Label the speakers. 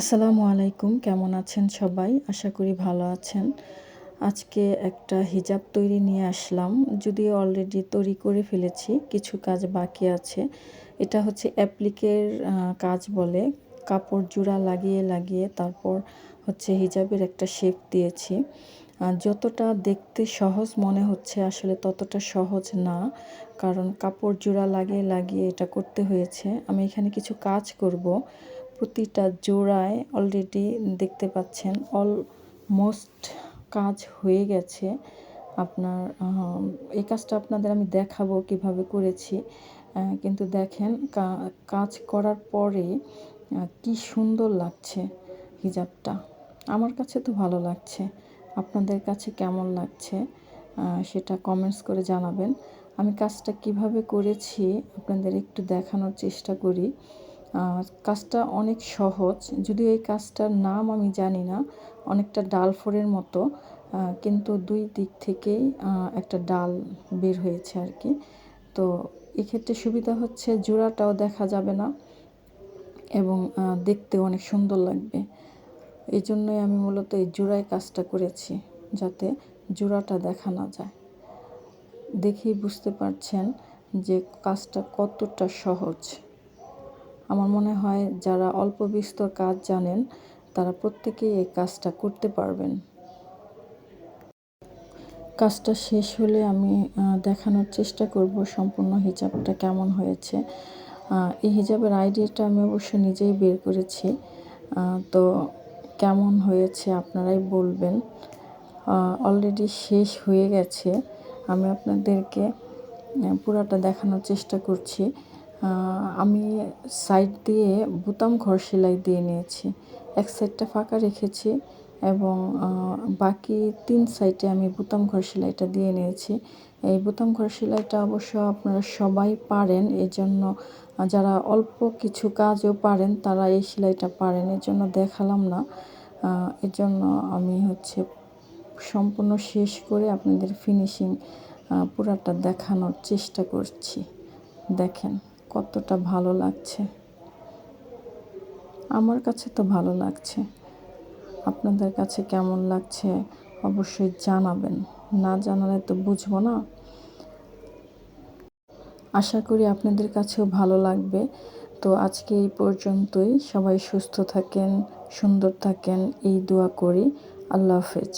Speaker 1: আসসালামু আলাইকুম, কেমন আছেন সবাই? আশা করি ভালো আছেন। আজকে একটা হিজাব তৈরি নিয়ে আসলাম, যদিও অলরেডি তৈরি করে ফেলেছি, কিছু কাজ বাকি আছে। এটা হচ্ছে অ্যাপ্লিকের কাজ বলে। কাপড় জোড়া লাগিয়ে লাগিয়ে তারপর হচ্ছে হিজাবের একটা শেপ দিয়েছি। যতটা দেখতে সহজ মনে হচ্ছে, আসলে ততটা সহজ না, কারণ কাপড় জোড়া লাগিয়ে লাগিয়ে এটা করতে হয়েছে। আমি এখানে কিছু কাজ করব। প্রতিটা জোড়ায় অলরেডি দেখতে পাচ্ছেন অলমোস্ট কাজ হয়ে গেছে। আপনার এই কাজটা আপনাদের আমি দেখাবো কীভাবে করেছি। কিন্তু দেখেন কাজ করার পরে কি সুন্দর লাগছে হিজাবটা। আমার কাছে তো ভালো লাগছে। আপনাদের কাছে কেমন লাগছে সেটা কমেন্টস করে জানাবেন। আমি কাজটা কীভাবে করেছি, আপনাদের একটু দেখানোর চেষ্টা করি। কাজটা অনেক সহজ। যদিও এই কাজটার নাম আমি জানি না, অনেকটা ডাল ফোরের মতো কিন্তু দুই দিক থেকেই একটা ডাল বের হয়েছে আর কি। তো এক্ষেত্রে সুবিধা হচ্ছে জোড়াটাও দেখা যাবে না এবং দেখতে অনেক সুন্দর লাগবে। এই জন্যই আমি মূলত এই জোড়ায় কাজটা করেছি, যাতে জোড়াটা দেখা না যায়। দেখেই বুঝতে পারছেন যে কাজটা কতটা সহজ। আমার মনে হয় যারা অল্প বিস্তর কাজ জানেন, তারা প্রত্যেকেই এই কাজটা করতে পারবেন। কাজটা শেষ হলে আমি দেখানোর চেষ্টা করব সম্পূর্ণ হিজাবটা কেমন হয়েছে। এই হিজাবের আইডিয়াটা আমি অবশ্য নিজেই বের করেছি। তো কেমন হয়েছে আপনারাই বলবেন। অলরেডি শেষ হয়ে গেছে। আমি আপনাদেরকে পুরাটা দেখানোর চেষ্টা করছি। আমি সাইড দিয়ে বুতাম ঘর সেলাই দিয়ে নিয়েছি। এক সাইডটা ফাঁকা রেখেছি এবং বাকি তিন সাইডে আমি বুতাম ঘর সেলাইটা দিয়ে নিয়েছি। এই বুতাম ঘর সেলাইটা অবশ্য আপনারা সবাই পারেন এই জন্য যারা অল্প কিছু কাজও পারেন তারা এই সেলাইটা পারেন এর জন্য দেখালাম না। এর জন্য আমি হচ্ছে সম্পূর্ণ শেষ করে আপনাদের ফিনিশিং পুরাটা দেখানোর চেষ্টা করছি। দেখেন। কতটা ভালো লাগছে। আমার কাছে তো ভালো লাগছে। আপনাদের কাছে কেমন লাগছে অবশ্যই জানাবেন। না জানালে তো বুঝব না। আশা করি আপনাদের কাছেও ভালো লাগবে। তো আজকে এই পর্যন্তই। সবাই সুস্থ থাকেন, সুন্দর থাকেন। এই দোয়া করি। আল্লাহ হাফেজ।